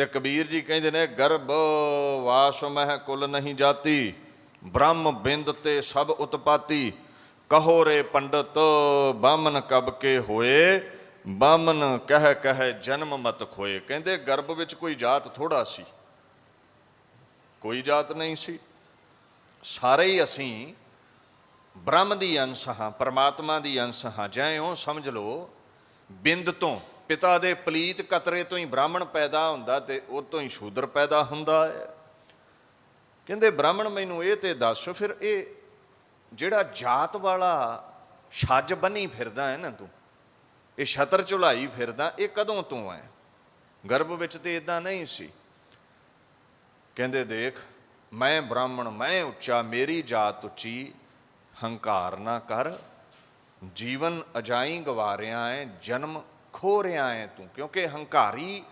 ਤੇ ਕਬੀਰ ਜੀ ਕਹਿੰਦੇ ਨੇ, ਗਰਭ ਵਾਸ ਮਹਿ ਕੁਲ ਨਹੀਂ ਜਾਤੀ, ਬ੍ਰਹਮ ਬਿੰਦ ਤੇ ਸਭ ਉਤਪਾਤੀ, ਕਹੋ ਰੇ ਪੰਡਤ ਬਾਮਨ ਕਬ ਕੇ ਹੋਏ ਬਾਮਨ ਕਹਿ ਕਹਿ ਜਨਮ ਮਤ ਖੋਏ। ਕਹਿੰਦੇ, ਗਰਭ ਵਿੱਚ ਕੋਈ ਜਾਤ ਥੋੜਾ ਸੀ, ਕੋਈ ਜਾਤ ਨਹੀਂ ਸੀ। ਸਾਰੇ ਹੀ ਅਸੀਂ ਬ੍ਰਹਮ ਦੀ ਅੰਸ਼ ਹਾਂ, ਪਰਮਾਤਮਾ ਦੀ ਅੰਸ਼ ਹਾਂ ਜਿਉਂ ਸਮਝ ਲਓ ਬਿੰਦ ਤੋਂ, ਪਿਤਾ ਦੇ ਪਲੀਤ ਕਤਰੇ ਤੋਂ ਹੀ ਬ੍ਰਾਹਮਣ ਪੈਦਾ ਹੁੰਦਾ ਤੇ ਉਹ ਤੋਂ ਹੀ ਸ਼ੂਦਰ ਪੈਦਾ ਹੁੰਦਾ ਹੈ। ਕਹਿੰਦੇ, ਬ੍ਰਾਹਮਣ, ਮੈਨੂੰ ਇਹ ਤੇ ਦੱਸ, ਫਿਰ ਇਹ ਜਿਹੜਾ ਜਾਤ ਵਾਲਾ ਛੱਜ ਬੰਨੀ ਫਿਰਦਾ ਹੈ ਨਾ ਤੂੰ, ਇਹ ਛਤਰ ਝੁਲਾਈ ਫਿਰਦਾ, ਇਹ ਕਦੋਂ ਤੋਂ ਹੈ? ਗਰਭ ਵਿੱਚ ਤੇ ਇਦਾਂ ਨਹੀਂ ਸੀ। ਕਹਿੰਦੇ, ਦੇਖ, ਮੈਂ ਬ੍ਰਾਹਮਣ, ਮੈਂ ਉੱਚਾ, ਮੇਰੀ ਜਾਤ ਉੱਚੀ, ਹੰਕਾਰ ਨਾ ਕਰ ਜੀਵਨ ਅਜਾਈ ਗਵਾ ਰਿਹਾ ਹੈ ਜਨਮ ਖੋ ਰਿਹਾ ਹੈ ਤੂੰ ਕਿਉਂਕਿ ਹੰਕਾਰੀ